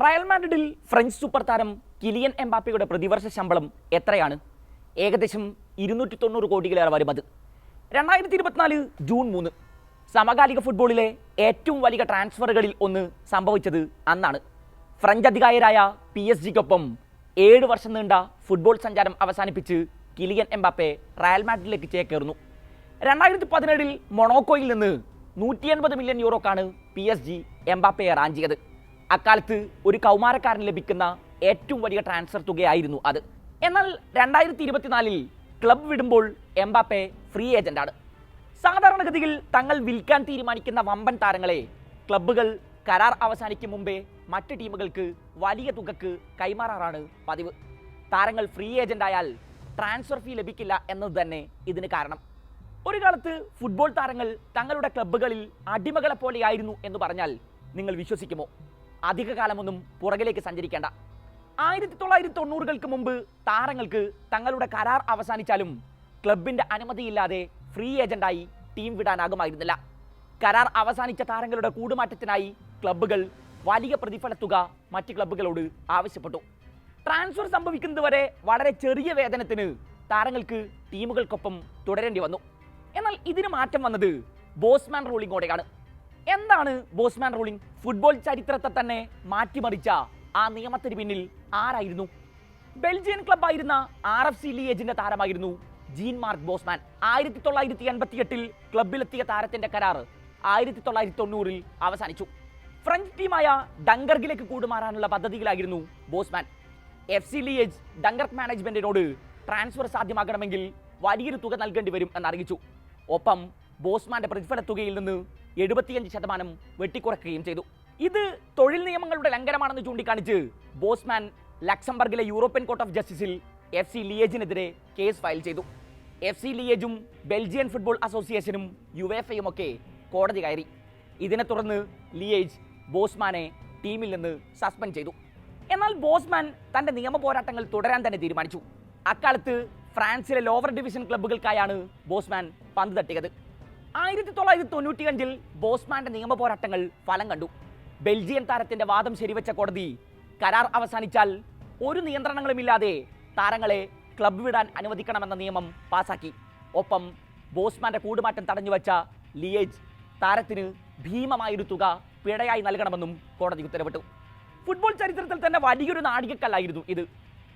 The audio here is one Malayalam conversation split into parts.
റയൽ മാഡ്രിഡിൽ ഫ്രഞ്ച് സൂപ്പർ താരം കിലിയൻ എംബാപ്പയുടെ പ്രതിവർഷ ശമ്പളം എത്രയാണ്? ഏകദേശം ഇരുന്നൂറ്റി തൊണ്ണൂറ് കോടിയിലേറെ വരും അത് രണ്ടായിരത്തി ഇരുപത്തിനാല് ജൂൺ മൂന്ന് സമകാലിക ഫുട്ബോളിലെ ഏറ്റവും വലിയ ട്രാൻസ്ഫറുകളിൽ ഒന്ന് സംഭവിച്ചത് അന്നാണ്. ഫ്രഞ്ച് അധികായരായ പി എസ് ജിക്കൊപ്പം ഏഴ് വർഷം നീണ്ട ഫുട്ബോൾ സഞ്ചാരം അവസാനിപ്പിച്ച് കിലിയൻ എംബാപ്പെ റയൽ മാഡ്രിഡിലേക്ക് ചേക്കേറുന്നു. രണ്ടായിരത്തി പതിനേഴിൽ മൊണോക്കോയിൽ നിന്ന് നൂറ്റി എൺപത് മില്യൺ യൂറോക്കാണ് പി എസ് ജി എംബാപ്പയെ റാഞ്ചിയത്. അക്കാലത്ത് ഒരു കൗമാരക്കാരന് ലഭിക്കുന്ന ഏറ്റവും വലിയ ട്രാൻസ്ഫർ തുകയായിരുന്നു അത്. എന്നാൽ രണ്ടായിരത്തി ഇരുപത്തിനാലിൽ ക്ലബ് വിടുമ്പോൾ എംബാപ്പെ ഫ്രീ ഏജന്റാണ് സാധാരണഗതിയിൽ തങ്ങൾ വിൽക്കാൻ തീരുമാനിക്കുന്ന വമ്പൻ താരങ്ങളെ ക്ലബ്ബുകൾ കരാർ അവസാനിക്കും മുമ്പേ മറ്റ് ടീമുകൾക്ക് വലിയ തുകക്ക് കൈമാറാറാണ് പതിവ്. താരങ്ങൾ ഫ്രീ ഏജന്റ് ആയാൽ ട്രാൻസ്ഫർ ഫീ ലഭിക്കില്ല എന്നത് തന്നെ ഇതിന് കാരണം. ഒരു കാലത്ത് ഫുട്ബോൾ താരങ്ങൾ തങ്ങളുടെ ക്ലബ്ബുകളിൽ അടിമകളെ പോലെയായിരുന്നു എന്ന് പറഞ്ഞാൽ നിങ്ങൾ വിശ്വസിക്കുമോ? അധിക കാലമൊന്നും പുറകിലേക്ക് സഞ്ചരിക്കേണ്ട. ആയിരത്തി തൊള്ളായിരത്തി തൊണ്ണൂറുകൾക്ക് മുമ്പ് താരങ്ങൾക്ക് തങ്ങളുടെ കരാർ അവസാനിച്ചാലും ക്ലബിന്റെ അനുമതിയില്ലാതെ ഫ്രീ ഏജന്റായി ടീം വിടാനാകുമായിരുന്നില്ല. കരാർ അവസാനിച്ച താരങ്ങളുടെ കൂടുമാറ്റത്തിനായി ക്ലബ്ബുകൾ വലിയ പ്രതിഫല തുക മറ്റ് ക്ലബ്ബുകളോട് ആവശ്യപ്പെട്ടു. ട്രാൻസ്ഫർ സംഭവിക്കുന്നത് വരെ വളരെ ചെറിയ വേതനത്തിന് താരങ്ങൾക്ക് ടീമുകൾക്കൊപ്പം തുടരേണ്ടി വന്നു. എന്നാൽ ഇതിന് മാറ്റം വന്നത് ബോസ്മാൻ റൂളിങ്ങോടെയാണ്. എന്താണ് ബോസ്മാൻ റൂളിംഗ്? ഫുട്ബോൾ ചരിത്രത്തെ തന്നെ മാറ്റിമറിച്ച ആ നിയമത്തിന് പിന്നിൽ ആരായിരുന്നു? ബെൽജിയൻ ക്ലബായിരുന്ന ആർ എഫ് സി ലിയേജിന്റെ താരമായിരുന്നു ജീൻ മാർക്ക് ബോസ്മാൻ. ആയിരത്തി തൊള്ളായിരത്തി എൺപത്തി എട്ടിൽ ക്ലബിലെത്തിയ താരത്തിന്റെ കരാർ ആയിരത്തി തൊള്ളായിരത്തി തൊണ്ണൂറിൽ അവസാനിച്ചു. ഫ്രഞ്ച് ടീമായ ഡങ്കർഗിലേക്ക് കൂടുമാറാനുള്ള പദ്ധതിയിലായിരുന്നു Bosman. F C Liege Dunkirk മാനേജ്മെന്റിനോട് transfer സാധ്യമാകണമെങ്കിൽ വലിയൊരു തുക നൽകേണ്ടി വരും എന്നറിയിച്ചു. ഒപ്പം ബോസ്മാന്റെ പ്രതിഫല തുകയിൽ നിന്ന് എഴുപത്തിയഞ്ച് ശതമാനം വെട്ടിക്കുറയ്ക്കുകയും ചെയ്തു. ഇത് തൊഴിൽ നിയമങ്ങളുടെ ലംഘനമാണെന്ന് ചൂണ്ടിക്കാണിച്ച് ബോസ്മാൻ ലക്സംബർഗിലെ യൂറോപ്യൻ കോർട്ട് ഓഫ് ജസ്റ്റിസിൽ എഫ് സി ലിയേജിനെതിരെ കേസ് ഫയൽ ചെയ്തു. എഫ് സി ലിയേജും ബെൽജിയൻ ഫുട്ബോൾ അസോസിയേഷനും യു എഫ് എയും ഒക്കെ കോടതി കയറി. ഇതിനെ തുടർന്ന് ലിയേജ് ബോസ്മാനെ ടീമിൽ നിന്ന് സസ്പെൻഡ് ചെയ്തു. എന്നാൽ ബോസ്മാൻ തന്റെ നിയമ പോരാട്ടങ്ങൾ തുടരാൻ തന്നെ തീരുമാനിച്ചു. അക്കാലത്ത് ഫ്രാൻസിലെ ലോവർ ഡിവിഷൻ ക്ലബ്ബുകൾക്കായാണ് ബോസ്മാൻ പന്ത് തട്ടിയത്. ആയിരത്തി തൊള്ളായിരത്തി തൊണ്ണൂറ്റിയഞ്ചിൽ ബോസ്മാന്റെ നിയമ പോരാട്ടങ്ങൾ ഫലം കണ്ടു. ബെൽജിയൻ താരത്തിന്റെ വാദം ശരിവെച്ച കോടതി കരാർ അവസാനിച്ചാൽ ഒരു നിയന്ത്രണങ്ങളുമില്ലാതെ താരങ്ങളെ ക്ലബ് വിടാൻ അനുവദിക്കണമെന്ന നിയമം പാസാക്കി. ഒപ്പം ബോസ്മാന്റെ കൂടുമാറ്റം തടഞ്ഞുവച്ച ലിയേജ് താരത്തിന് ഭീമമായൊരു തുക പിഴയായി നൽകണമെന്നും കോടതി ഉത്തരവിട്ടു. ഫുട്ബോൾ ചരിത്രത്തിൽ തന്നെ വലിയൊരു നാഴികക്കല്ലായിരുന്നു ഇത്.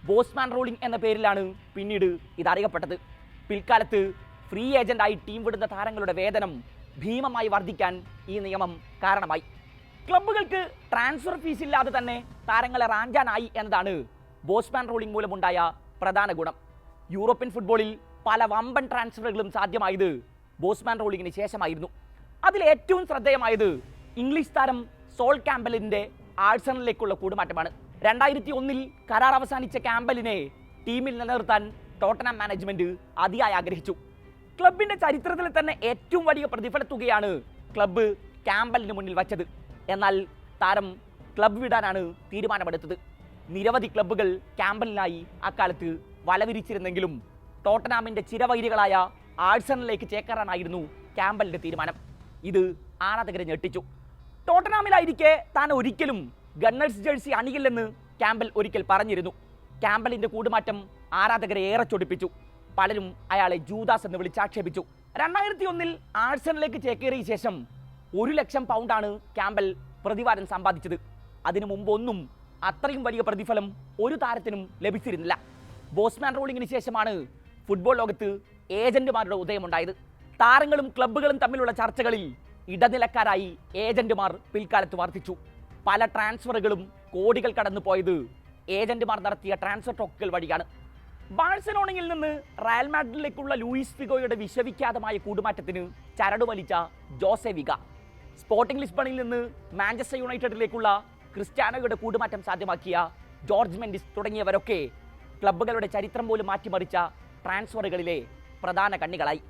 ബോസ്മാൻ റൂളിംഗ് എന്ന പേരിലാണ് പിന്നീട് ഇത് അറിയപ്പെട്ടത്. പിൽക്കാലത്ത് ഫ്രീ ഏജന്റായി ടീം വിടുന്ന താരങ്ങളുടെ വേതനം ഭീമമായി വർദ്ധിക്കാൻ ഈ നിയമം കാരണമായി. ക്ലബ്ബുകൾക്ക് ട്രാൻസ്ഫർ ഫീസ് ഇല്ലാതെ തന്നെ താരങ്ങളെ റാഞ്ചാനായി എന്നതാണ് ബോസ്മാൻ റൂളിംഗ് മൂലമുണ്ടായ പ്രധാന ഗുണം. യൂറോപ്യൻ ഫുട്ബോളിൽ പല വമ്പൻ ട്രാൻസ്ഫറുകളും സാധ്യമായത് ബോസ്മാൻ റൂളിങ്ങിന് ശേഷമായിരുന്നു. അതിൽ ഏറ്റവും ശ്രദ്ധേയമായത് ഇംഗ്ലീഷ് താരം സോൾ ക്യാമ്പലിന്റെ ആഴ്സണലിലേക്കുള്ള കൂടുമാറ്റമാണ്. രണ്ടായിരത്തി ഒന്നിൽ കരാർ അവസാനിച്ച ക്യാമ്പലിനെ ടീമിൽ നിലനിർത്താൻ ടോട്ടനാം മാനേജ്മെന്റ് അതിയായി ആഗ്രഹിച്ചു. ക്ലബിന്റെ ചരിത്രത്തിൽ തന്നെ ഏറ്റവും വലിയ പ്രതിഫല തുകയാണ് ക്ലബ്ബ് ക്യാമ്പലിന് മുന്നിൽ വച്ചത്. എന്നാൽ താരം ക്ലബ് വിടാനാണ് തീരുമാനമെടുത്തത്. നിരവധി ക്ലബ്ബുകൾ ക്യാമ്പലിനായി അക്കാലത്ത് വലവിരിച്ചിരുന്നെങ്കിലും ടോട്ടനാമിന്റെ ചിരവൈരികളായ ആഴ്സണലിലേക്ക് ചേക്കേറാനായിരുന്നു ക്യാമ്പലിന്റെ തീരുമാനം. ഇത് ആരാധകരെ ഞെട്ടിച്ചു. ടോട്ടനാമിലായിരിക്കെ താൻ ഒരിക്കലും ഗണ്ണേഴ്സ് ജേഴ്സി അണിയില്ലെന്ന് ക്യാമ്പൽ ഒരിക്കൽ പറഞ്ഞിരുന്നു. ക്യാമ്പലിന്റെ കൂടുമാറ്റം ആരാധകരെ ഏറെ ചൊടിപ്പിച്ചു. പലരും അയാളെ ജൂദാസ് എന്ന് വിളിച്ചാക്ഷേപിച്ചു രണ്ടായിരത്തി ഒന്നിൽ ആഴ്സണിലേക്ക് ചേക്കേറിയ ശേഷം ഒരു ലക്ഷം പൗണ്ടാണ് ക്യാമ്പൽ പ്രതിവാരം സമ്പാദിച്ചത്. അതിനു മുമ്പൊന്നും അത്രയും വലിയ പ്രതിഫലം ഒരു താരത്തിനും ലഭിച്ചിരുന്നില്ല. ബോസ്മാൻ റോളിങ്ങിന് ശേഷമാണ് ഫുട്ബോൾ ലോകത്ത് ഏജന്റുമാരുടെ ഉദയമുണ്ടായത്. താരങ്ങളും ക്ലബ്ബുകളും തമ്മിലുള്ള ചർച്ചകളിൽ ഇടനിലക്കാരായി ഏജന്റുമാർ പിൽക്കാലത്ത് വർദ്ധിച്ചു പല ട്രാൻസ്ഫറുകളും കോടികൾ കടന്നു പോയത് ഏജന്റുമാർ നടത്തിയ ട്രാൻസ്ഫർ ടോക്കുകൾ വഴിയാണ്. ബാഴ്സലോണയിൽ നിന്ന് റയൽ മാഡ്രിഡിലേക്കുള്ള ലൂയിസ് ഫിഗോയുടെ വിശ്വവിഖ്യാതമായ കൂടുമാറ്റത്തിന് ചരട് വലിച്ച ജോസെ വിഗ. സ്പോർട്ടിംഗ് ലിസ്ബണിൽ നിന്ന് മാഞ്ചസ്റ്റർ യുണൈറ്റഡിലേക്കുള്ള ക്രിസ്ത്യാനോയുടെ കൂടുമാറ്റം സാധ്യമാക്കിയ ജോർജ് മെൻഡിസ് തുടങ്ങിയവരൊക്കെ ക്ലബ്ബുകളുടെ ചരിത്രം പോലും മാറ്റിമറിച്ച ട്രാൻസ്ഫറുകളിലെ പ്രധാന കണ്ണികളായി.